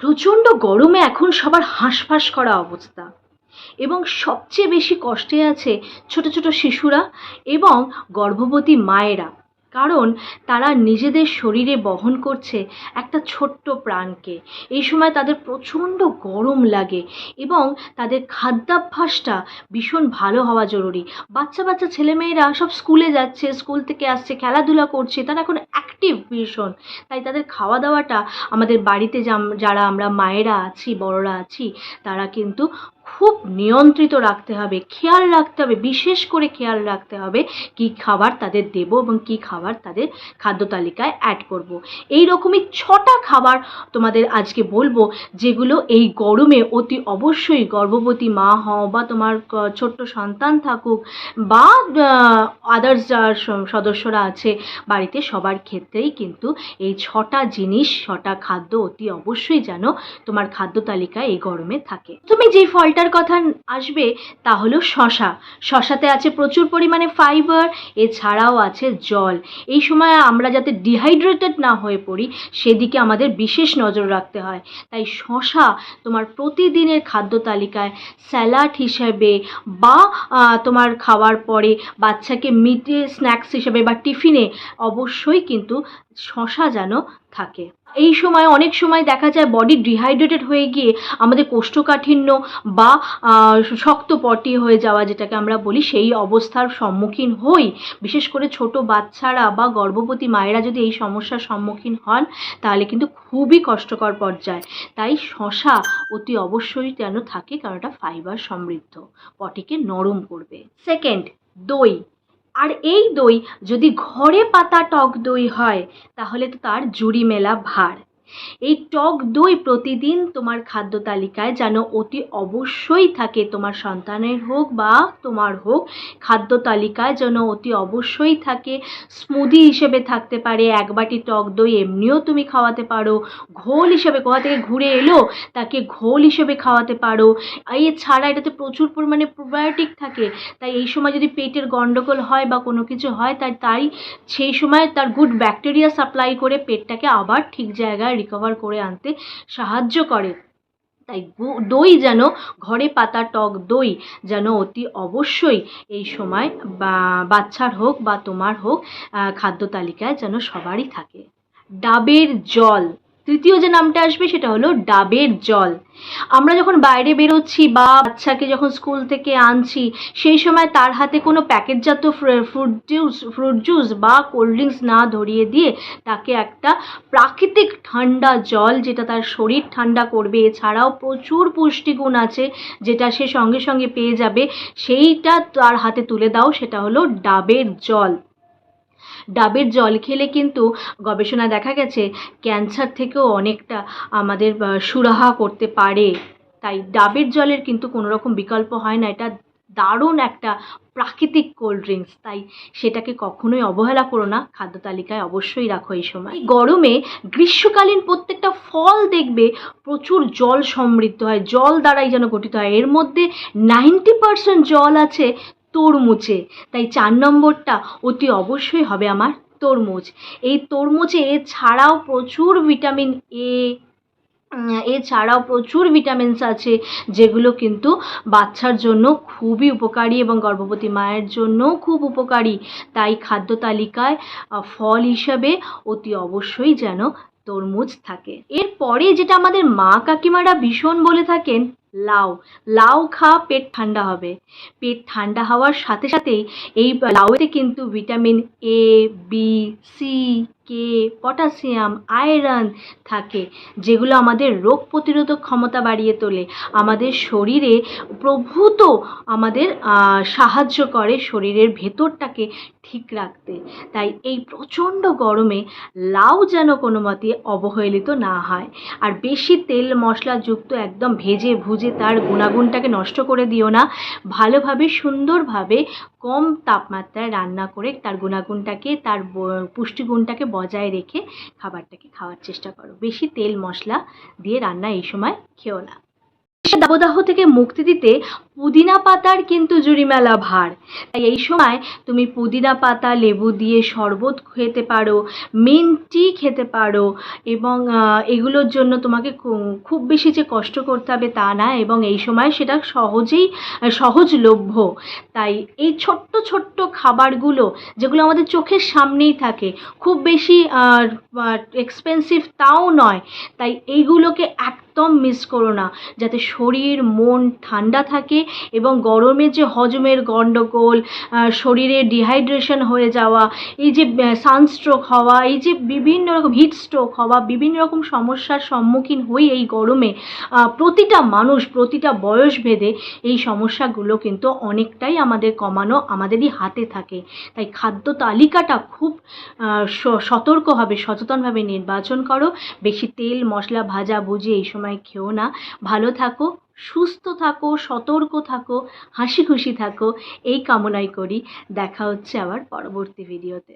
প্রচণ্ড গরমে এখন সবার হাঁসফাঁস করা অবস্থা। এবং সবচেয়ে বেশি কষ্টে আছে ছোট ছোট শিশুরা এবং গর্ভবতী মায়েরা। কারণ তারা নিজেদের শরীরে বহন করছে একটা ছোট্ট প্রাণকে। এই সময় তাদের প্রচণ্ড গরম লাগে এবং তাদের খাদ্যাভ্যাসটা ভীষণ ভালো হওয়া জরুরি। বাচ্চা বাচ্চা ছেলেমেয়েরা সব স্কুলে যাচ্ছে, স্কুল থেকে আসছে, খেলাধুলা করছে, তারা এখন অ্যাক্টিভ ভীষণ। তাই তাদের খাওয়া দাওয়াটা আমাদের বাড়িতে যারা আমরা মায়েরা আছি, বড়রা আছি, তারা কিন্তু খুব নিয়ন্ত্রিত রাখতে হবে, খেয়াল রাখতে হবে, বিশেষ করে খেয়াল রাখতে হবে কী খাবার তাদের দেবো এবং কী খাবার তাদের খাদ্য তালিকায় অ্যাড করব। এই রকমই ছটা খাবার তোমাদের আজকে বলব, যেগুলো এই গরমে অতি অবশ্যই গর্ভবতী মা হও বা তোমার ছোট্ট সন্তান থাকুক বা আদার্স যার সদস্যরা আছে, বাড়িতে সবার ক্ষেত্রেই কিন্তু এই ছটা জিনিস, ছটা খাদ্য অতি অবশ্যই যেন তোমার খাদ্য তালিকায় এই গরমে থাকে তুমি যে ফলটার কথা আসবে তা হলো শশা। শশাতে আছে প্রচুর পরিমাণে ফাইবার এছাড়াও আছে জল। এই সময় আমরা যাতে ডিহাইড্রেটেড না হয়ে পড়ি, সেদিকে আমাদের বিশেষ নজর রাখতে হয়। তাই শশা তোমার প্রতিদিনের খাদ্য তালিকায় স্যালাড হিসেবে বা তোমার খাওয়ার পরে বাচ্চাকে মিটে স্ন্যাক্স হিসেবে বা টিফিনে অবশ্যই কিন্তু শশা যেন থাকে। এই সময় অনেক সময় দেখা যায় বডি ডিহাইড্রেটেড হয়ে গিয়ে আমাদের কোষ্ঠকাঠিন্য বা শক্ত পটি হয়ে যাওয়া যেটাকে আমরা বলি, সেই অবস্থার সম্মুখীন হই। বিশেষ করে ছোট বাচ্চারা বা গর্ভবতী মায়েরা যদি এই সমস্যার সম্মুখীন হন, তাহলে কিন্তু খুবই কষ্টকর পর্যায়। তাই শশা অতি অবশ্যই যেন থাকে, কারণ এটা ফাইবার সমৃদ্ধ। পটিকে নরম করবে। সেকেন্ড দই। আর এই দই যদি ঘরে পাতা টক দই হয়, তাহলে তো তার জুড়ি মেলা ভার। এই টক দই প্রতিদিন তোমার খাদ্য তালিকায় যেন অতি অবশ্যই থাকে। তোমার সন্তানের হোক বা তোমার হোক, খাদ্য তালিকায় যেন অতি অবশ্যই থাকে। স্মুদি হিসেবে থাকতে পারে, এক বাটি টক দই এমনিও তুমি খাওয়াতে পারো। ঘোল হিসেবে কোথা থেকে ঘুরে এলো, তাকে ঘোল হিসেবে খাওয়াতে পারো। এছাড়া এটাতে প্রচুর পরিমাণে প্রোবায়োটিক থাকে। তাই এই সময় যদি পেটের গণ্ডগোল হয় বা কোনো কিছু হয়, তাই তাই সেই সময় তার গুড ব্যাকটেরিয়া সাপ্লাই করে পেটটাকে আবার ঠিক জায়গায় রিকভার করে আনতে সাহায্য করে। তাই দই যেন ঘরে পাতা, টক দই যেন অতি অবশ্যই এই সময় বা, বাচ্চার হোক বা তোমার হোক খাদ্য তালিকায় যেন সবারই থাকে। ডাবের জল তৃতীয় যে নামটা আসবে সেটা হলো ডাবের জল। আমরা যখন বাইরে বেরোচ্ছি বা বাচ্চাকে যখন স্কুল থেকে আনছি, সেই সময় তার হাতে কোনো প্যাকেটজাত ফ্রুট জুস ফ্রুট জুস বা কোল্ড ড্রিঙ্কস না ধরিয়ে দিয়ে তাকে একটা প্রাকৃতিক ঠান্ডা জল যেটা তার শরীর ঠান্ডা করবে, এছাড়াও প্রচুর পুষ্টিগুণ আছে যেটা সে সঙ্গে সঙ্গে পেয়ে যাবে, সেইটা তার হাতে তুলে দাও, সেটা হলো ডাবের জল। ডাবের জল খেলে কিন্তু গবেষণায় দেখা গেছে ক্যান্সার থেকেও অনেকটা আমাদের সুরাহা করতে পারে। তাই ডাবের জলের কিন্তু কোনো রকম বিকল্প হয় না। এটা দারুণ একটা প্রাকৃতিক কোল্ড ড্রিঙ্কস। তাই সেটাকে কখনোই অবহেলা করো না। খাদ্য তালিকায় অবশ্যই রাখো এই সময়। গরমে গ্রীষ্মকালীন প্রত্যেকটা ফল দেখবে প্রচুর জল সমৃদ্ধ হয়। জল দ্বারাই যেন গঠিত হয়। এর মধ্যে নাইনটি পার্সেন্ট জল আছে তরমুজে। তাই চার নম্বরটা অতি অবশ্যই হবে আমার তরমুজ। এই তরমুজে এছাড়াও প্রচুর ভিটামিন এ এছাড়াও প্রচুর ভিটামিনস আছে, যেগুলো কিন্তু বাচ্চার জন্য খুবই উপকারী এবং গর্ভবতী মায়ের জন্যও খুব উপকারী। তাই খাদ্য তালিকায় ফল হিসাবে অতি অবশ্যই যেন তরমুজ থাকে। এরপরে যেটা আমাদের মা কাকিমারা ভীষণ বলে থাকেন লাউ। লাউ খা পেট ঠান্ডা হবে। পেট ঠান্ডা হওয়ার সাথে সাথেই এই লাউতে কিন্তু vitamin A B C K potassium, iron থাকে, যেগুলো আমাদের রোগ প্রতিরোধক ক্ষমতা বাড়িয়ে তোলে। আমাদের শরীরে প্রভূত আমাদের সাহায্য করে শরীরের ভেতরটাকে ঠিক রাখতে। তাই এই প্রচণ্ড গরমে লাউ যেন কোনো মতে অবহেলিত না হয়। আর বেশি তেল মশলাযুক্ত একদম ভেজে ভুজে তার গুণাগুণটাকে নষ্ট করে দিও না, ভালোভাবে, সুন্দরভাবে, কম তাপমাত্রায় রান্না করে তার গুণাগুণটাকে, তার পুষ্টিগুণটাকে বজায় রেখে খাবারটাকে খাওয়ার চেষ্টা করো। বেশি তেল মশলা দিয়ে রান্না এই সময় খেও না। দাবদাহ থেকে মুক্তি দিতে পুদিনা পাতার কিন্তু জুড়িমেলা ভার। তাই এই সময় তুমি পুদিনা পাতা, লেবু দিয়ে শরবত খেতে পারো মিন্ট টি খেতে পারো এবং এগুলোর জন্য তোমাকে খুব বেশি যে কষ্ট করতে হবে তা না এবং এই সময় সেটা সহজেই সহজলভ্য। তাই এই ছোট্ট ছোট্ট খাবারগুলো যেগুলো আমাদের চোখের সামনেই থাকে, খুব বেশি এক্সপেন্সিভ তাও নয়। তাই এইগুলোকে একদম মিস করো না। যাতে শরীর, মন ঠান্ডা থাকে এবং গরমে যে হজমের গণ্ডগোল শরীরে ডিহাইড্রেশন হয়ে যাওয়া এই যে সানস্ট্রোক হওয়া এই যে বিভিন্ন রকম হিট স্ট্রোক হওয়া বিভিন্ন রকম সমস্যার সম্মুখীন হই এই গরমে প্রতিটা মানুষ প্রতিটা বয়স ভেদে এই সমস্যাগুলো কিন্তু অনেকটাই আমাদের কমানো আমাদেরই হাতে থাকে। তাই খাদ্য তালিকাটা খুব আহ, স- সতর্কভাবে সচেতনভাবে নির্বাচন করো। বেশি তেল মশলা ভাজা ভুজি এই সময় খেও না। ভালো থাকো। সুস্থ থাকো, সতর্ক থাকো হাসি খুশি থাকো, এই কামনাই করি। দেখা হচ্ছে আবার পরবর্তী ভিডিওতে